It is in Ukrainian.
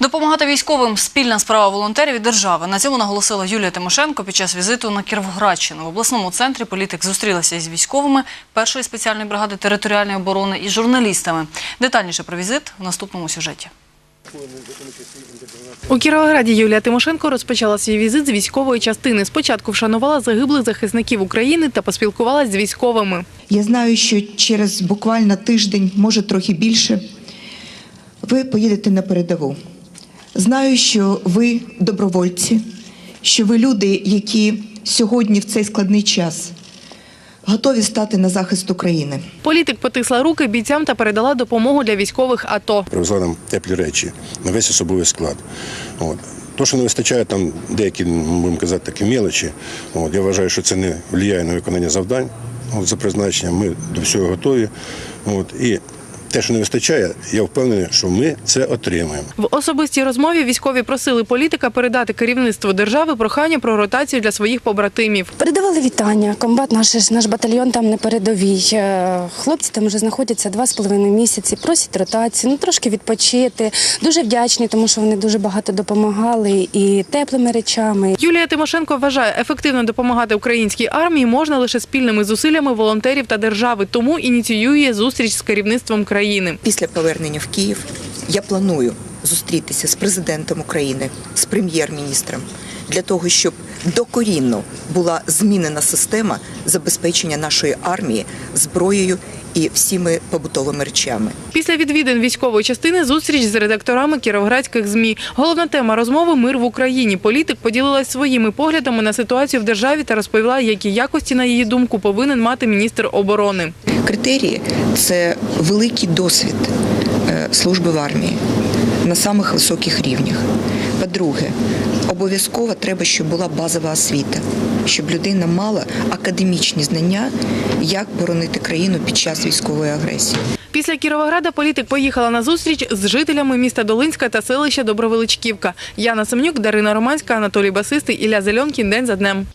Допомагати військовим спільна справа волонтерів і держави. На цьому наголосила Юлія Тимошенко під час візиту на Кіровоградщину. В обласному центрі політик зустрілася із військовими першої спеціальної бригади територіальної оборони і журналістами. Детальніше про візит в наступному сюжеті. У Кіровограді Юлія Тимошенко розпочала свій візит з військової частини. Спочатку вшанувала загиблих захисників України та поспілкувалась з військовими. Я знаю, що через буквально тиждень, може трохи більше, ви поїдете на передову. Знаю, що ви добровольці, що ви люди, які сьогодні в цей складний час готові стати на захист України. Політик потисла руки бійцям та передала допомогу для військових АТО. привезла нам теплі речі на весь особовий склад. От. То, що не вистачає там деякі, будемо казати, такі мелочі, от, я вважаю, що це не впливає на виконання завдань от, за призначенням. Ми до всього готові. От, і те, що не вистачає, я впевнений, що ми це отримаємо. В особистій розмові військові просили політика передати керівництву держави прохання про ротацію для своїх побратимів. Передавали вітання. Комбат наш наш батальйон там на передовій. Е, Хлопці там вже знаходяться два з половиною місяці. Просять ротацію, ну трошки відпочити. Дуже вдячні, тому що вони дуже багато допомагали і теплими речами, Юлія Тимошенко вважає, ефективно допомагати українській армії можна лише спільними зусиллями волонтерів та держави. Тому ініціює зустріч з керівництвом країни. Після повернення в Київ я планую зустрітися з президентом України, з прем'єр-міністром для того, щоб докорінно була змінена система забезпечення нашої армії зброєю і всіми побутовими речами. Після відвідин військової частини зустріч з редакторами кіровоградських змі. Головна тема розмови мир в Україні. Політик поділилась своїми поглядами на ситуацію в державі та розповіла, які якості, на її думку, повинен мати міністр оборони. Критерії це великий досвід е, служби в армії на самих високих рівнях. По-друге, обов'язково треба, щоб була базова освіта, щоб людина мала академічні знання, як боронити країну під час військової агресії. Після Кіровограда політик поїхала на зустріч з жителями міста Долинська та селища Добровеличківка. Яна Семнюк, Дарина Романська, Анатолій Басистий, Ілля Зельонкін. День за днем.